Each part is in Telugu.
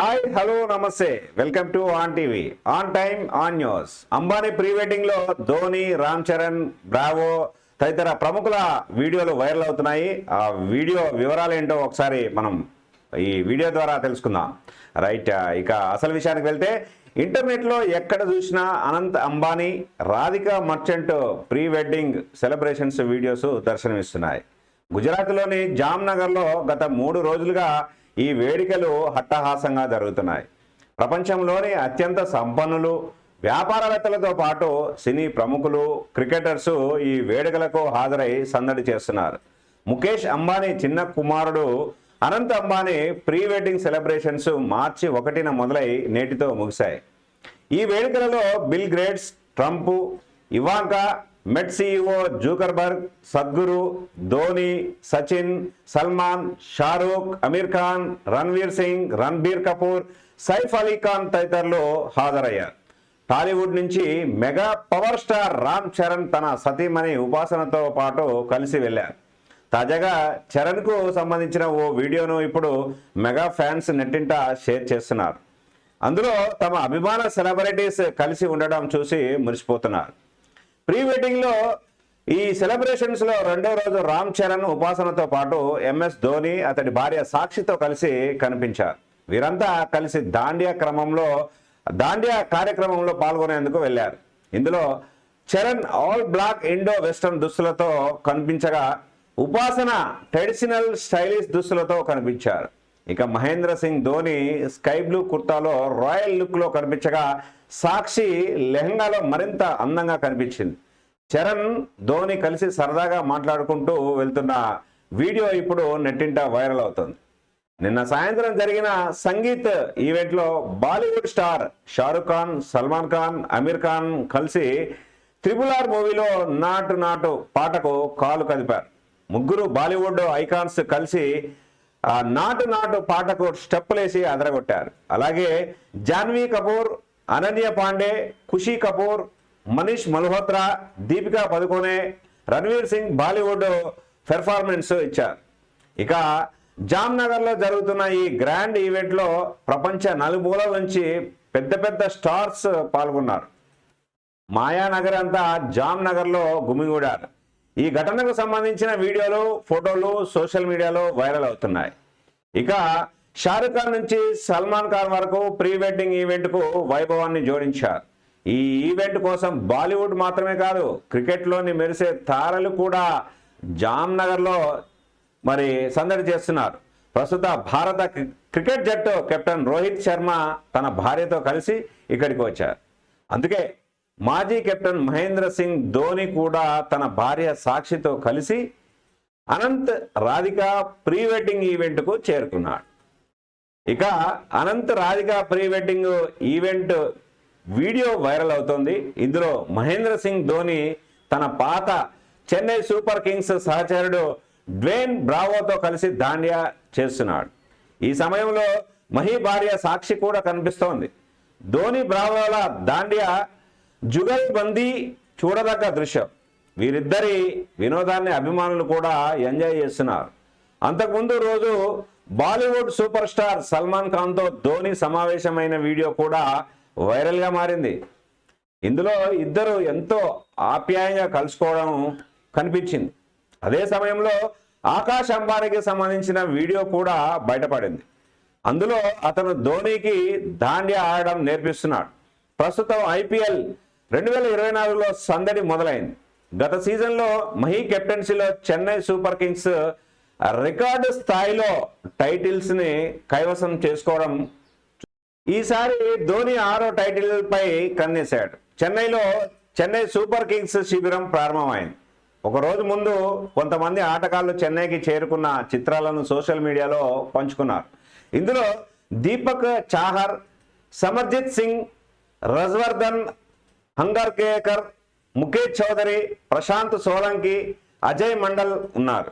హాయ్ హలో నమస్తే. Welcome to on TV on time on news Ambani pre వెడ్డింగ్లో Dhoni Ram Charan Bravo తదితర ప్రముఖుల వీడియోలు వైరల్ అవుతున్నాయి. ఆ వీడియో వివరాలు ఏంటో ఒకసారి మనం ఈ వీడియో ద్వారా తెలుసుకుందాం. రైట్ ఇక అసలు విషయానికి వెళ్తే ఇంటర్నెట్లో ఎక్కడ చూసినా Anant Ambani Radhika Merchant pre wedding celebrations videos దర్శనమిస్తున్నాయి. గుజరాత్లోని జామ్నగర్లో గత మూడు రోజులుగా ఈ వేడుకలు హట్టహాసంగా జరుగుతున్నాయి. ప్రపంచంలోని అత్యంత సంపన్నులు వ్యాపారవేత్తలతో పాటు సినీ ప్రముఖులు క్రికెటర్స్ ఈ వేడుకలకు హాజరై సందడి చేస్తున్నారు. ముఖేష్ అంబానీ చిన్న కుమారుడు Anant Ambani pre wedding celebrations March ఒకటిన మొదలై నేటితో ముగిశాయి. ఈ వేడుకలలో Bill Gates Trump Ivanka Meta CEO Zuckerberg Sadhguru Dhoni Sachin Salman Shahrukh Aamir Khan Ranveer Singh Ranbir Kapoor Saif Ali Khan తదితరులు హాజరయ్యారు. టాలీవుడ్ నుంచి mega power star Ram Charan తన సతీమణి ఉపాసనతో పాటు కలిసి వెళ్ళారు. తాజాగా చరణ్కు సంబంధించిన ఓ వీడియోను ఇప్పుడు మెగా ఫ్యాన్స్ నెట్టింట షేర్ చేస్తున్నారు. అందులో తమ అభిమాన సెలబ్రిటీస్ కలిసి ఉండడం చూసి మురిసిపోతున్నారు. ప్రీ వెడ్డింగ్లో ఈ సెలబ్రేషన్స్లో రెండో రోజు రామ్ చరణ్ ఉపాసనతో పాటు ఎంఎస్ ధోని అతడి భార్య సాక్షితో కలిసి కనిపించారు. వీరంతా కలిసి దాండియా క్రమంలో దాండియా కార్యక్రమంలో పాల్గొనేందుకు వెళ్ళారు. ఇందులో Charan all black Indo western దుస్తులతో కనిపించగా ఉపాసన ట్రెడిషనల్ స్టైలిష్ దుస్తులతో కనిపించారు. ఇక మహేంద్ర సింగ్ ధోని స్కై బ్లూ కుర్తాలో రాయల్ లుక్లో కనిపించగా సాక్షి లెహంగాలో మరింత అందంగా కనిపించింది. చరణ్ ధోని కలిసి సరదాగా మాట్లాడుకుంటూ వెళ్తున్న వీడియో ఇప్పుడు నెట్టింట వైరల్ అవుతుంది. నిన్న సాయంత్రం జరిగిన సంగీత్ ఈవెంట్లో బాలీవుడ్ స్టార్ షారుఖ్ ఖాన్ సల్మాన్ ఖాన్ అమీర్ ఖాన్ కలిసి త్రిపుల్ ఆర్ మూవీలో నాటు నాటు పాటకు కాలు కదిపారు. ముగ్గురు బాలీవుడ్ ఐకాన్స్ కలిసి ఆ నాటు నాటు పాటకు స్టెప్పులేసి అదరగొట్టారు. అలాగే జాన్వీ కపూర్ అనన్య పాండే ఖుషీ కపూర్ మనీష్ మల్హోత్రా దీపికా పదుకొనే రణ్వీర్ సింగ్ బాలీవుడ్ పెర్ఫార్మెన్స్ ఇచ్చారు. ఇక జామ్నగర్లో జరుగుతున్న ఈ గ్రాండ్ ఈవెంట్లో ప్రపంచ నలుమూలల నుంచి పెద్ద పెద్ద స్టార్స్ పాల్గొన్నారు. మాయానగర్ అంతా జామ్నగర్లో గుమిగూడారు. ఈ ఘటనకు సంబంధించిన వీడియోలు ఫోటోలు సోషల్ మీడియాలో వైరల్ అవుతున్నాయి. ఇక షారుఖ్ ఖాన్ నుంచి సల్మాన్ ఖాన్ వరకు ప్రీ వెడ్డింగ్ ఈవెంట్కు వైభవాన్ని జోడించారు. ఈ ఈవెంట్ కోసం బాలీవుడ్ మాత్రమే కాదు క్రికెట్లోని మెరిసే తారలు కూడా జామ్నగర్లో మరి సందడి చేస్తున్నారు. ప్రస్తుత భారత క్రి- క్రికెట్ జట్టు కెప్టెన్ రోహిత్ శర్మ తన భార్యతో కలిసి ఇక్కడికి వచ్చారు. అందుకే మాజీ కెప్టెన్ మహేంద్ర సింగ్ ధోని కూడా తన భార్య సాక్షితో కలిసి అనంత్ రాధిక ప్రీ వెడ్డింగ్ ఈవెంట్కు చేరుకున్నాడు. ఇక Anant Radhika pre wedding event video viral అవుతోంది. ఇందులో మహేంద్ర సింగ్ ధోని తన పాత చెన్నై సూపర్ కింగ్స్ సహచరుడు డ్వేన్ బ్రావోతో కలిసి దాండియా చేస్తున్నాడు. ఈ సమయంలో మహి భార్య సాక్షి కూడా కనిపిస్తోంది. ధోని బ్రావోల దాండియా జుగల్ బందీ చూడదగ్గ దృశ్యం. వీరిద్దరి వినోదాన్ని అభిమానులు కూడా ఎంజాయ్ చేస్తున్నారు. అంతకుముందు రోజు బాలీవుడ్ సూపర్ స్టార్ సల్మాన్ ఖాన్తో ధోని సమావేశమైన వీడియో కూడా వైరల్గా మారింది. ఇందులో ఇద్దరు ఎంతో ఆప్యాయంగా కలుసుకోవడం కనిపించింది. అదే సమయంలో ఆకాష్ అంబానీకి సంబంధించిన వీడియో కూడా బయటపడింది. అందులో అతను ధోనికి దాండియా ఆడడం నేర్పిస్తున్నాడు. ప్రస్తుతం ఐపీఎల్ రెండు వేల ఇరవై నాలుగులో సందడి మొదలైంది. గత సీజన్లో మహీ కెప్టెన్సీలో చెన్నై సూపర్ కింగ్స్ రికార్డు స్థాయిలో టైటిల్స్ని కైవసం చేసుకోవడం ఈసారి ధోని ఆరో టైటిల్పై కన్నేశాడు చెన్నైలో చెన్నై సూపర్ కింగ్స్ శిబిరం ప్రారంభమైంది. ఒకరోజు ముందు కొంతమంది ఆటగాళ్ళు చెన్నైకి చేరుకున్న చిత్రాలను సోషల్ మీడియాలో పంచుకున్నారు. ఇందులో దీపక్ చాహర్ సమర్జిత్ సింగ్ రజ్వర్ధన్ హంగర్ కేకర్ ముఖేష్ చౌదరి ప్రశాంత్ సోలంకి అజయ్ మండల్ ఉన్నారు.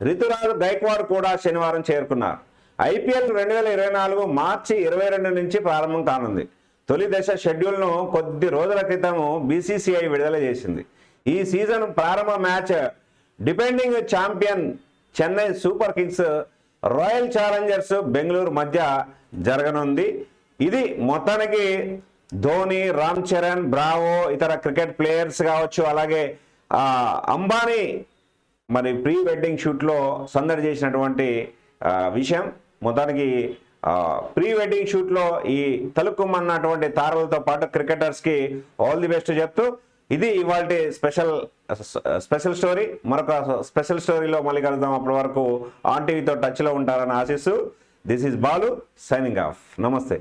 రితురాజ్ గైక్వాడ్ కూడా శనివారం చేరుకున్నారు. ఐపీఎల్ రెండు వేల ఇరవై నాలుగు మార్చి ఇరవై రెండు నుంచి ప్రారంభం కానుంది. తొలి దశ షెడ్యూల్ను కొద్ది రోజుల క్రితం బీసీసీఐ విడుదల చేసింది. ఈ సీజన్ ప్రారంభ match defending champion Chennai super kings royal challengers Bengaluru మధ్య జరగనుంది. ఇది మొత్తానికి ధోని రామ్ చరణ్ బ్రావో ఇతర క్రికెట్ ప్లేయర్స్ కావచ్చు అలాగే అంబానీ మరి ప్రీ వెడ్డింగ్ షూట్లో సందడి చేసినటువంటి విషయం. మొత్తానికి ప్రీ వెడ్డింగ్ షూట్లో ఈ తలుక్కుమన్నటువంటి తారలతో పాటు క్రికెటర్స్కి ఆల్ ది బెస్ట్ చెప్తూ ఇది ఇవాళ స్పెషల్ స్పెషల్ స్టోరీ. మరొక స్పెషల్ స్టోరీలో మళ్ళీ కలుద్దాం. అప్పటి వరకు ఆన్ టీవీతో టచ్లో ఉంటారని ఆశిస్తూ this is Balu signing off. నమస్తే.